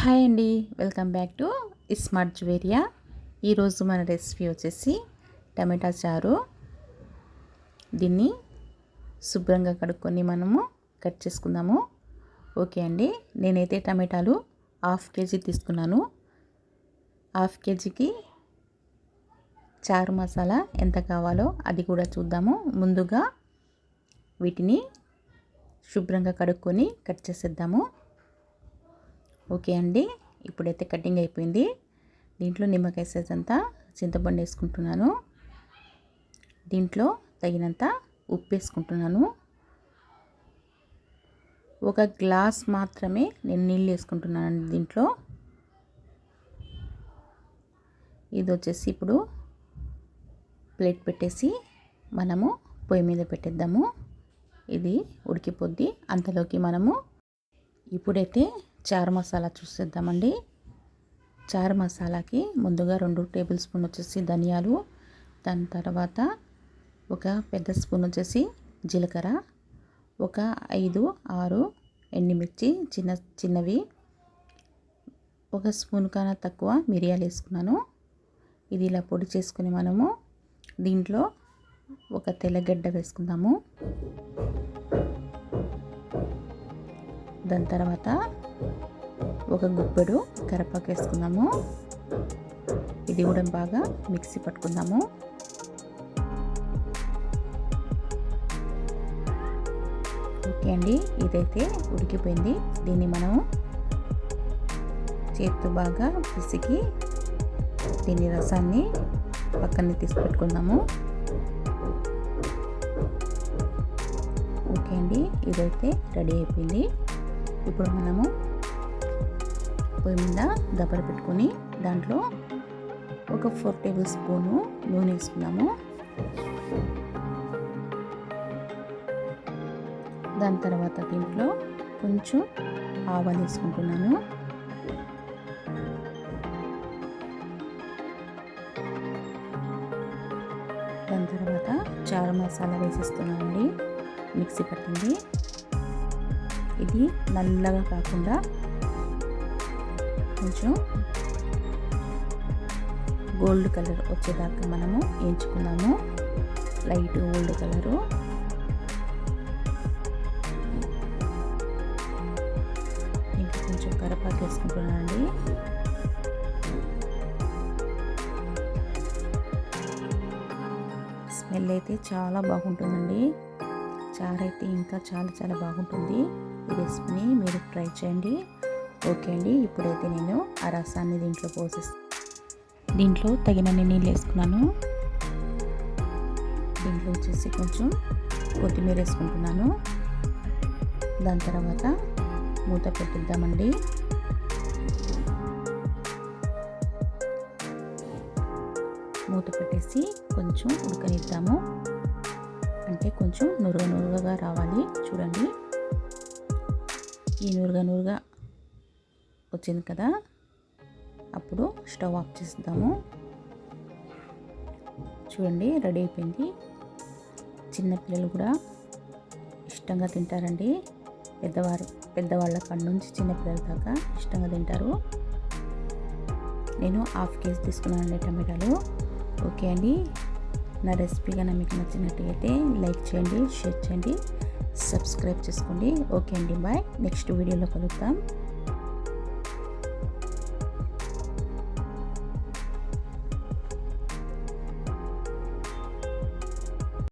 Hi అండి welcome back to smart Juveria ఈరోజు మన రెసిపీ వచ్చేసి టమాటా చారు. దీన్ని శుభ్రంగా కడుక్కొని మనము కట్ చేసుకుందాము. ఓకే అండి నేనైతే టమాటాలు హాఫ్ కేజీ తీసుకున్నాను. హాఫ్ కేజీకి చారు మసాలా ఎంత కావాలో అది కూడా చూద్దాము. ముందుగా వీటిని శుభ్రంగా కడుక్కొని కట్ చేసేద్దాము. ఓకే అండి. ఇప్పుడైతే కటింగ్ అయిపోయింది. దీంట్లో నిమ్మకాయ సైజ్ అంతా చింతపండు వేసుకుంటున్నాను. దీంట్లో తగినంత ఉప్పు వేసుకుంటున్నాను. ఒక గ్లాస్ మాత్రమే నేను నీళ్ళు వేసుకుంటున్నాను దీంట్లో. ఇది వచ్చేసి ఇప్పుడు ప్లేట్ పెట్టేసి మనము పొయ్యి మీద పెట్టేద్దాము. ఇది ఉడికిపోద్ది. అంతలోకి మనము ఇప్పుడైతే చారు మసాలా చూసేద్దామండి. చారు మసాలాకి ముందుగా రెండు టేబుల్ స్పూన్ వచ్చేసి ధనియాలు దాని తర్వాత ఒక పెద్ద స్పూన్ వచ్చేసి జీలకర్ర ఒక ఐదు ఆరు ఎండుమిర్చి చిన్న చిన్నవి ఒక స్పూన్ కన్నా తక్కువ మిరియాలు వేసుకున్నాను. ఇది ఇలా పొడి చేసుకుని మనము దీంట్లో ఒక తెల్లగడ్డ వేసుకుందాము. దాని తర్వాత ఒక గుప్పెడు కరపాకు వేసుకుందాము. ఇది కూడా బాగా మిక్సీ పట్టుకుందాము. ఓకే అండి ఇదైతే ఉడికిపోయింది. దీన్ని మనము చేతితో బాగా పిసికి దీని రసాన్ని పక్కనే తీసి పెట్టుకుందాము. ఓకే అండి ఇదైతే రెడీ అయిపోయింది. ఇప్పుడు మనము పొయ్యి మీద దబ్బర పెట్టుకొని దాంట్లో ఒక ఫోర్ టేబుల్ స్పూను నూనె వేసుకున్నాము దాని తర్వాత దీంట్లో కొంచెం ఆవాలు వేసుకుంటున్నాను. దాని తర్వాత చారు మసాలా వేసేస్తున్నానండి మిక్సీ పట్టింది. ఇది నల్లగా కాకుండా కొంచెం గోల్డ్ కలర్ వచ్చేదాకా మనము వేయించుకున్నాము లైట్ గోల్డ్ కలరు. ఇంకా కొంచెం కరపాకు వేసుకుంటున్నానండి. స్మెల్ అయితే చాలా బాగుంటుందండి. చారు అయితే ఇంకా చాలా చాలా బాగుంటుంది. ఈ రెసిపీని మీరు ట్రై చేయండి. ఓకే అండి ఇప్పుడైతే నేను ఆ రసాన్ని దీంట్లో పోసేస్తాను దీంట్లో తగినన్ని నీళ్ళు వేసుకున్నాను. దీంట్లో వచ్చేసి కొంచెం కొత్తిమీర వేసుకుంటున్నాను. దాని తర్వాత మూత పెట్టిద్దామండి. మూత పెట్టేసి కొంచెం ఉడకనిద్దాము. అంటే కొంచెం నురుగ నురుగగా రావాలి. చూడండి. ఈ నురుగ నురుగా వచ్చింది కదా? అప్పుడు స్టవ్ ఆఫ్ చేద్దాము చూడండి రెడీ అయిపోయింది. చిన్నపిల్లలు కూడా ఇష్టంగా తింటారండి. పెద్దవారు పెద్దవాళ్ళ కాడ నుంచి చిన్నపిల్లల దాకా ఇష్టంగా తింటారు. నేను హాఫ్ కేజీ తీసుకున్నానండి టమాటాలు. ఓకే అండి. నా రెసిపీ కన్నా మీకు నచ్చినట్టయితే లైక్ చేయండి షేర్ చేయండి సబ్స్క్రైబ్ చేసుకోండి. ఓకే అండి బాయ్. నెక్స్ట్ వీడియోలో కలుద్దాం.